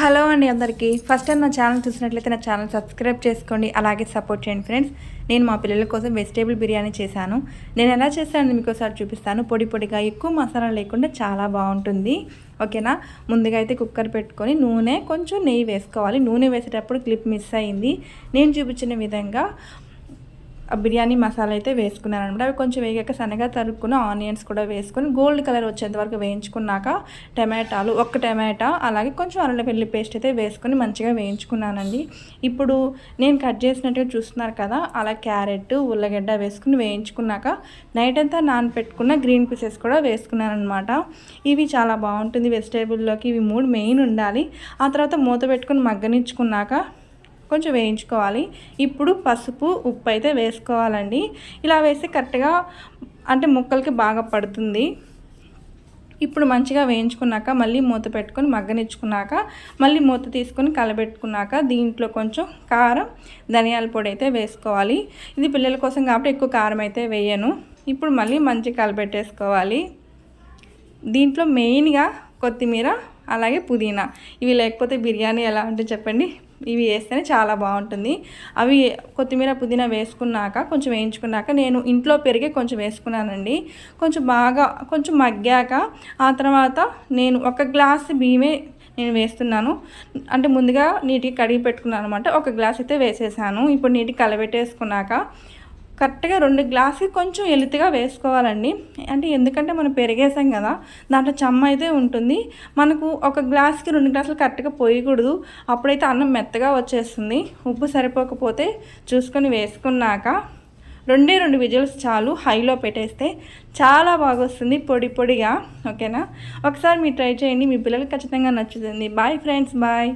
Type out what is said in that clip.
Hello అండి అందరికీ. First time నా ఛానల్ చూసినట్లయితే నా ఛానల్ సబ్స్క్రైబ్ చేసుకోండి అలాగే సపోర్ట్ చేయండి ఫ్రెండ్స్. నేను మా పిల్లల కోసం వెజిటేబుల్ బిర్యానీ చేశాను. నేను ఎలా చేశాను మీకు ఒకసారి చూపిస్తాను. పొడి పొడిగా ఎక్కువ మసాలా లేకుండా చాలా బాగుంటుంది. ఓకేనా? ముందుగా అయితే కుక్కర్ పెట్టుకొని నూనె కొంచెం నెయ్యి వేసుకోవాలి. నూనె వేసేటప్పుడు క్లిప్ మిస్ అయింది. నేను చూపించిన విధంగా బిర్యానీ మసాలా అయితే వేసుకున్నాను అనమాట అవి కొంచెం వేగాక సన్నగా తరుక్కున్న ఆనియన్స్ కూడా వేసుకొని గోల్డ్ కలర్ వచ్చేంత వరకు వేయించుకున్నాక టమాటాలు ఒక్క టమాటా అలాగే కొంచెం అల్లం వెల్లి పేస్ట్ అయితే వేసుకొని మంచిగా వేయించుకున్నానండి. ఇప్పుడు నేను కట్ చేసినట్టుగా చూస్తున్నారు కదా అలా క్యారెట్ ఉల్లగడ్డ వేసుకుని వేయించుకున్నాక నైట్ అంతా నానపెట్టుకున్న గ్రీన్ పీసెస్ కూడా వేసుకున్నాను అనమాట ఇవి చాలా బాగుంటుంది వెజిటేబుల్లోకి ఇవి మూడు మెయిన్ ఉండాలి. ఆ తర్వాత మూత పెట్టుకుని మగ్గనిచ్చుకున్నాక కొంచెం వేయించుకోవాలి. ఇప్పుడు పసుపు ఉప్పు అయితే వేసుకోవాలండి. ఇలా వేస్తే కరెక్ట్గా అంటే ముక్కలకి బాగా పడుతుంది. ఇప్పుడు మంచిగా వేయించుకున్నాక మళ్ళీ మూత పెట్టుకొని మగ్గనిచ్చుకున్నాక మళ్ళీ మూత తీసుకొని కలబెట్టుకున్నాక దీంట్లో కొంచెం కారం ధనియాల పొడి అయితే వేసుకోవాలి. ఇది పిల్లల కోసం కాబట్టి ఎక్కువ కారం అయితే వేయను. ఇప్పుడు మళ్ళీ మంచిగా కలబెట్టేసుకోవాలి. దీంట్లో మెయిన్గా కొత్తిమీర అలాగే పుదీనా. ఇవి లేకపోతే బిర్యానీ ఎలా అంటే చెప్పండి. ఇవి వేస్తేనే చాలా బాగుంటుంది. అవి కొత్తిమీర పుదీనా వేసుకున్నాక కొంచెం వేయించుకున్నాక నేను ఇంట్లో పెరిగే కొంచెం వేసుకున్నానండి. కొంచెం బాగా కొంచెం మగ్గాక ఆ తర్వాత నేను ఒక గ్లాస్ బియ్యమే నేను వేస్తున్నాను. అంటే ముందుగా నీటికి కడిగి పెట్టుకున్నాను అనమాట. ఒక గ్లాస్ అయితే వేసేసాను. ఇప్పుడు నీటికి కలబెట్టేసుకున్నాక కరెక్ట్గా రెండు గ్లాసులు కొంచెం ఎలితిగా వేసుకోవాలండి. అంటే ఎందుకంటే మనం పెరిగేసాం కదా దాంట్లో చెమ్మ అయితే ఉంటుంది. మనకు ఒక గ్లాస్కి రెండు గ్లాసులు కరెక్ట్గా పోయకూడదు. అప్పుడైతే అన్నం మెత్తగా వచ్చేస్తుంది. ఉప్పు సరిపోకపోతే చూసుకొని వేసుకున్నాక రెండే రెండు విజిల్స్ చాలు హైలో పెట్టేస్తే చాలా బాగా వస్తుంది పొడి పొడిగా. ఓకేనా? ఒకసారి మీరు ట్రై చేయండి. మీ పిల్లలకి ఖచ్చితంగా నచ్చుతుంది. Bye friends bye.